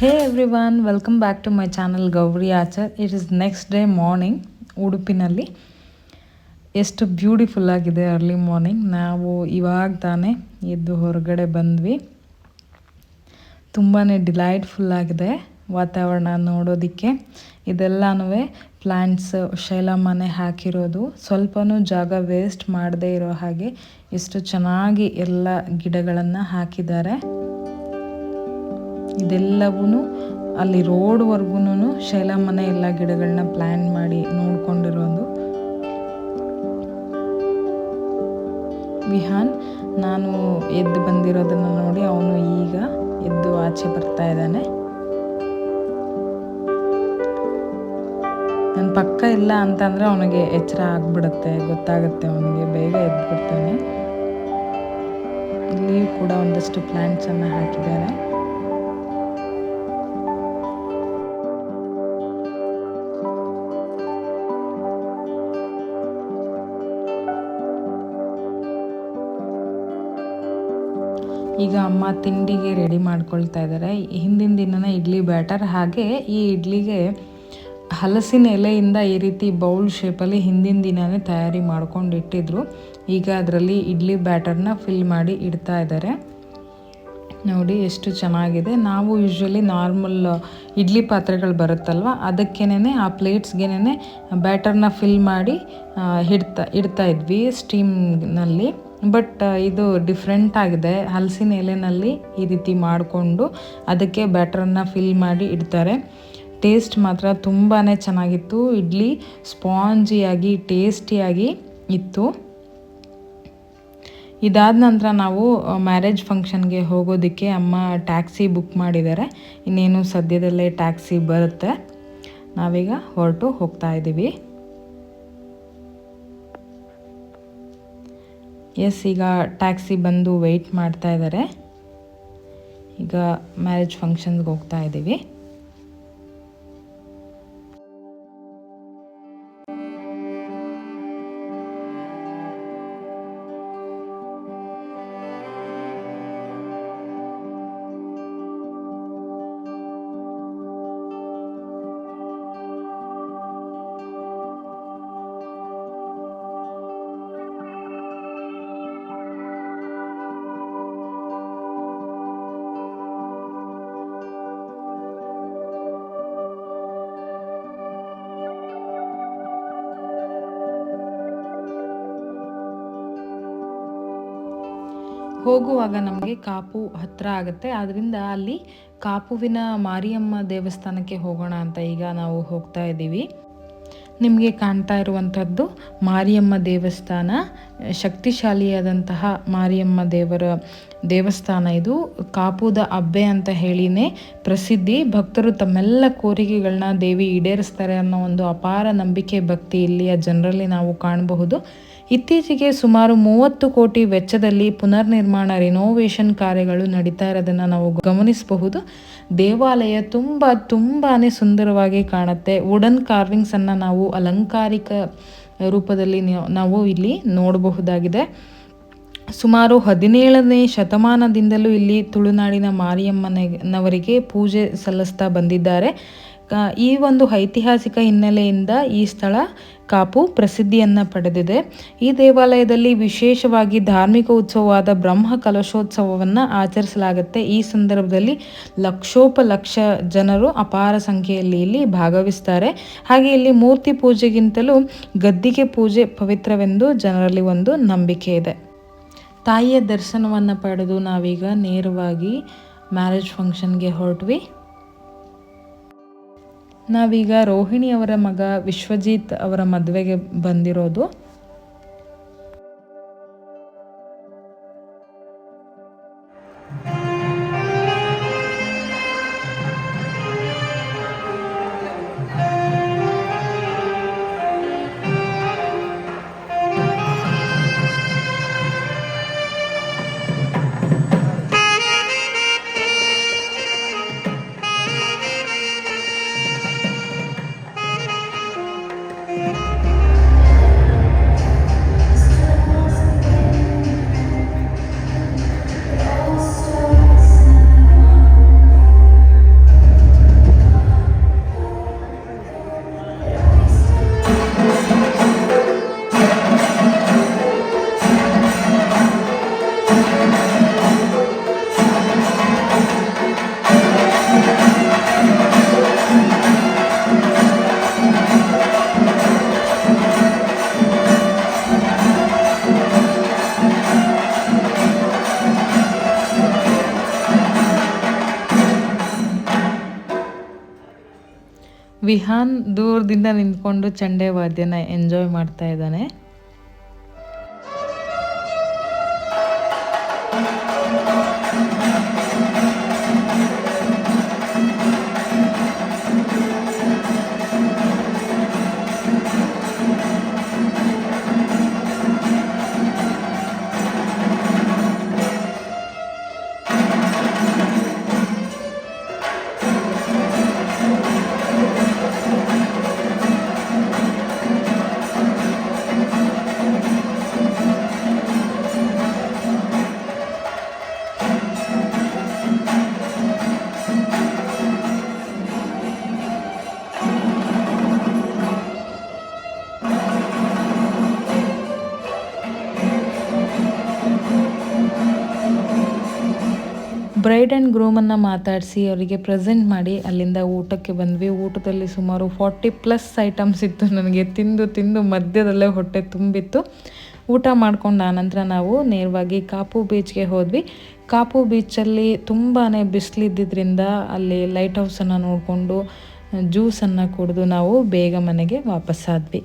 Hey everyone welcome back to my channel Gauri Achar it is next day morning ಉಡುಪಿನಲ್ಲಿ ಎಷ್ಟು beautiful ಆಗಿದೆ early morning ನಾವು ಇವಾಗ ತಾನೇ ಎದ್ದು ಹೊರಗಡೆ ಬಂದ್ವಿ. ತುಂಬಾ ಡಿಲೈಟ್ಫುಲ್ ಆಗಿದೆ ವಾತಾವರಣ ನೋಡೋದಕ್ಕೆ. ಇದೆಲ್ಲನೂ ಪ್ಲ್ಯಾಂಟ್ಸ್ ಶೈಲಮ್ಮನೆ ಮನೆ ಹಾಕಿರೋದು. ಸ್ವಲ್ಪನೂ ಜಾಗ ವೇಸ್ಟ್ ಮಾಡದೇ ಇರೋ ಹಾಗೆ ಎಷ್ಟು ಚೆನ್ನಾಗಿ ಎಲ್ಲ ಗಿಡಗಳನ್ನು ಹಾಕಿದ್ದಾರೆ. ಇದೆಲ್ಲವೂ ಅಲ್ಲಿ ರೋಡ್ವರೆಗೂ ಶೈಲ ಮನೆ ಎಲ್ಲ ಗಿಡಗಳನ್ನ ಪ್ಲ್ಯಾನ್ ಮಾಡಿ ನೋಡ್ಕೊಂಡಿರೋದು. ವಿಹಾನ್, ನಾನು ಎದ್ದು ಬಂದಿರೋದನ್ನು ನೋಡಿ ಅವನು ಈಗ ಎದ್ದು ಆಚೆ ಬರ್ತಾ ಇದ್ದಾನೆ. ನನ್ನ ಪಕ್ಕ ಇಲ್ಲ ಅಂತಂದರೆ ಅವನಿಗೆ ಎಚ್ಚರ ಆಗ್ಬಿಡುತ್ತೆ, ಗೊತ್ತಾಗುತ್ತೆ ಅವನಿಗೆ, ಬೇಗ ಎದ್ದು ಬಿಡ್ತಾನೆ ಇಲ್ಲಿಯೂ ಕೂಡ ಒಂದಷ್ಟು ಪ್ಲ್ಯಾಂಟ್ಸನ್ನು ಹಾಕಿದ್ದಾರೆ. ಈಗ ಅಮ್ಮ ತಿಂಡಿಗೆ ರೆಡಿ ಮಾಡ್ಕೊಳ್ತಾ ಇದ್ದಾರೆ ಹಿಂದಿನ ದಿನನೇ ಇಡ್ಲಿ ಬ್ಯಾಟರ್ ಹಾಗೆ ಈ ಇಡ್ಲಿಗೆ ಹಲಸಿನ ಎಲೆಯಿಂದ ಈ ರೀತಿ ಬೌಲ್ ಶೇಪಲ್ಲಿ ಹಿಂದಿನ ದಿನವೇ ತಯಾರಿ ಮಾಡ್ಕೊಂಡು ಇಟ್ಟಿದ್ರು. ಈಗ ಅದರಲ್ಲಿ ಇಡ್ಲಿ ಬ್ಯಾಟರ್ನ ಫಿಲ್ ಮಾಡಿ ಇಡ್ತಾ ಇದ್ದಾರೆ ನೋಡಿ ಎಷ್ಟು ಚೆನ್ನಾಗಿದೆ. ನಾವು ಯೂಶ್ವಲಿ ನಾರ್ಮಲ್ ಇಡ್ಲಿ ಪಾತ್ರೆಗಳು ಬರುತ್ತಲ್ವ ಅದಕ್ಕೇನೆ ಆ ಪ್ಲೇಟ್ಸ್ಗೆನೆ ಬ್ಯಾಟರ್ನ ಫಿಲ್ ಮಾಡಿ ಇಡ್ತಾ ಇಡ್ತಾ ಇದ್ವಿ ಸ್ಟೀಮ್ನಲ್ಲಿ ಬಟ್ ಇದು ಡಿಫ್ರೆಂಟ್ ಆಗಿದೆ. ಹಲಸಿನ ಎಲೆನಲ್ಲಿ ಈ ರೀತಿ ಮಾಡಿಕೊಂಡು ಅದಕ್ಕೆ ಬ್ಯಾಟ್ರನ್ನು ಫಿಲ್ ಮಾಡಿ ಇಡ್ತಾರೆ. ಟೇಸ್ಟ್ ಮಾತ್ರ ತುಂಬಾ ಚೆನ್ನಾಗಿತ್ತು. ಇಡ್ಲಿ ಸ್ಪಾಂಜಿಯಾಗಿ, ಟೇಸ್ಟಿಯಾಗಿ ಇತ್ತು. ಇದಾದ ನಂತರ ನಾವು ಮ್ಯಾರೇಜ್ ಫಂಕ್ಷನ್ಗೆ ಹೋಗೋದಕ್ಕೆ ಅಮ್ಮ ಟ್ಯಾಕ್ಸಿ ಬುಕ್ ಮಾಡಿದ್ದಾರೆ. ಇನ್ನೇನು ಸದ್ಯದಲ್ಲೇ ಟ್ಯಾಕ್ಸಿ ಬರುತ್ತೆ. ನಾವೀಗ ಹೊರಟು ಹೋಗ್ತಾ ಇದ್ದೀವಿ. ಎಸ್ ಈಗ ಟ್ಯಾಕ್ಸಿ ಬಂದು ವೆಯ್ಟ್ ಮಾಡ್ತಾ ಇದ್ದಾರೆ ಈಗ ಮ್ಯಾರೇಜ್ ಫಂಕ್ಷನ್ಗೆ ಹೋಗ್ತಾ ಇದ್ದೀವಿ ಹೋಗುವಾಗ ನಮಗೆ ಕಾಪು ಹತ್ತಿರ ಆಗುತ್ತೆ. ಆದ್ದರಿಂದ ಅಲ್ಲಿ ಕಾಪುವಿನ ಮಾರಿಯಮ್ಮ ದೇವಸ್ಥಾನಕ್ಕೆ ಹೋಗೋಣ ಅಂತ ಈಗ ನಾವು ಹೋಗ್ತಾ ಇದ್ದೀವಿ. ನಿಮಗೆ ಕಾಣ್ತಾ ಇರುವಂಥದ್ದು ಮಾರಿಯಮ್ಮ ದೇವಸ್ಥಾನ. ಶಕ್ತಿಶಾಲಿಯಾದಂತಹ ಮಾರಿಯಮ್ಮ ದೇವರ ದೇವಸ್ಥಾನ ಇದು. ಕಾಪುದ ಅಬ್ಬೆ ಅಂತ ಹೇಳಿನೇ ಪ್ರಸಿದ್ಧಿ. ಭಕ್ತರು ತಮ್ಮೆಲ್ಲ ಕೋರಿಕೆಗಳನ್ನ ದೇವಿ ಈಡೇರಿಸ್ತಾರೆ ಅನ್ನೋ ಒಂದು ಅಪಾರ ನಂಬಿಕೆ, ಭಕ್ತಿ ಇಲ್ಲಿಯ ಜನರಲ್ಲಿ ನಾವು ಕಾಣಬಹುದು. ಇತ್ತೀಚೆಗೆ ಸುಮಾರು ಮೂವತ್ತು ಕೋಟಿ ವೆಚ್ಚದಲ್ಲಿ ಪುನರ್ ನಿರ್ಮಾಣ ರಿನೋವೇಷನ್ ಕಾರ್ಯಗಳು ನಡೀತಾ ಇರೋದನ್ನು ನಾವು ಗಮನಿಸಬಹುದು. ದೇವಾಲಯ ತುಂಬ ತುಂಬಾ ಸುಂದರವಾಗಿ ಕಾಣುತ್ತೆ. ವುಡನ್ ಕಾರ್ವಿಂಗ್ಸನ್ನು ನಾವು ಅಲಂಕಾರಿಕ ರೂಪದಲ್ಲಿ ನಾವು ಇಲ್ಲಿ ನೋಡಬಹುದಾಗಿದೆ. ಸುಮಾರು ಹದಿನೇಳನೇ ಶತಮಾನದಿಂದಲೂ ಇಲ್ಲಿ ತುಳುನಾಡಿನ ಮಾರಿಯಮ್ಮನವರಿಗೆ ಪೂಜೆ ಸಲ್ಲಿಸ್ತಾ ಬಂದಿದ್ದಾರೆ. ಈ ಒಂದು ಐತಿಹಾಸಿಕ ಹಿನ್ನೆಲೆಯಿಂದ ಈ ಸ್ಥಳ ಕಾಪು ಪ್ರಸಿದ್ಧಿಯನ್ನು ಪಡೆದಿದೆ. ಈ ದೇವಾಲಯದಲ್ಲಿ ವಿಶೇಷವಾಗಿ ಧಾರ್ಮಿಕ ಉತ್ಸವವಾದ ಬ್ರಹ್ಮ ಕಲಶೋತ್ಸವವನ್ನು ಆಚರಿಸಲಾಗುತ್ತೆ. ಈ ಸಂದರ್ಭದಲ್ಲಿ ಲಕ್ಷೋಪಲಕ್ಷ ಜನರು ಅಪಾರ ಸಂಖ್ಯೆಯಲ್ಲಿ ಇಲ್ಲಿ ಭಾಗವಹಿಸ್ತಾರೆ. ಹಾಗೆ ಇಲ್ಲಿ ಮೂರ್ತಿ ಪೂಜೆಗಿಂತಲೂ ಗದ್ದಿಗೆ ಪೂಜೆ ಪವಿತ್ರವೆಂದು ಜನರಲ್ಲಿ ಒಂದು ನಂಬಿಕೆ ಇದೆ. ತಾಯಿಯ ದರ್ಶನವನ್ನು ಪಡೆದು ನಾವೀಗ ನೇರವಾಗಿ ಮ್ಯಾರೇಜ್ ಫಂಕ್ಷನ್ಗೆ ಹೊರಟ್ವಿ. ನಾವೀಗ ರೋಹಿಣಿ ಅವರ ಮಗ ವಿಶ್ವಜಿತ್ ಅವರ ಮದುವೆಗೆ ಬಂದಿರೋದು. ವಿಹಾನ್ ದೂರದಿಂದ ನಿಂತ್ಕೊಂಡು ಚಂಡೆ ವಾದ್ಯನ ಎಂಜಾಯ್ ಮಾಡ್ತಾ ಇದ್ದಾನೆ. ಬ್ರೈಡ್ ಆ್ಯಂಡ್ ಗ್ರೂಮನ್ನು ಮಾತಾಡಿಸಿ ಅವರಿಗೆ ಪ್ರೆಸೆಂಟ್ ಮಾಡಿ ಅಲ್ಲಿಂದ ಊಟಕ್ಕೆ ಬಂದ್ವಿ. ಊಟದಲ್ಲಿ ಸುಮಾರು ಫಾರ್ಟಿ ಪ್ಲಸ್ ಐಟಮ್ಸ್ ಇತ್ತು. ನನಗೆ ತಿಂದು ತಿಂದು ಮಧ್ಯದಲ್ಲೇ ಹೊಟ್ಟೆ ತುಂಬಿತ್ತು. ಊಟ ಮಾಡ್ಕೊಂಡು ಆನಂತರ ನಾವು ನೇರವಾಗಿ ಕಾಪು ಬೀಚ್ಗೆ ಹೋದ್ವಿ. ಕಾಪು ಬೀಚಲ್ಲಿ ತುಂಬಾ ಬಿಸಿಲಿದ್ದರಿಂದ ಅಲ್ಲಿ ಲೈಟ್ ಹೌಸನ್ನು ನೋಡಿಕೊಂಡು ಜ್ಯೂಸನ್ನು ಕುಡಿದು ನಾವು ಬೇಗ ಮನೆಗೆ ವಾಪಸ್ಸಾದ್ವಿ.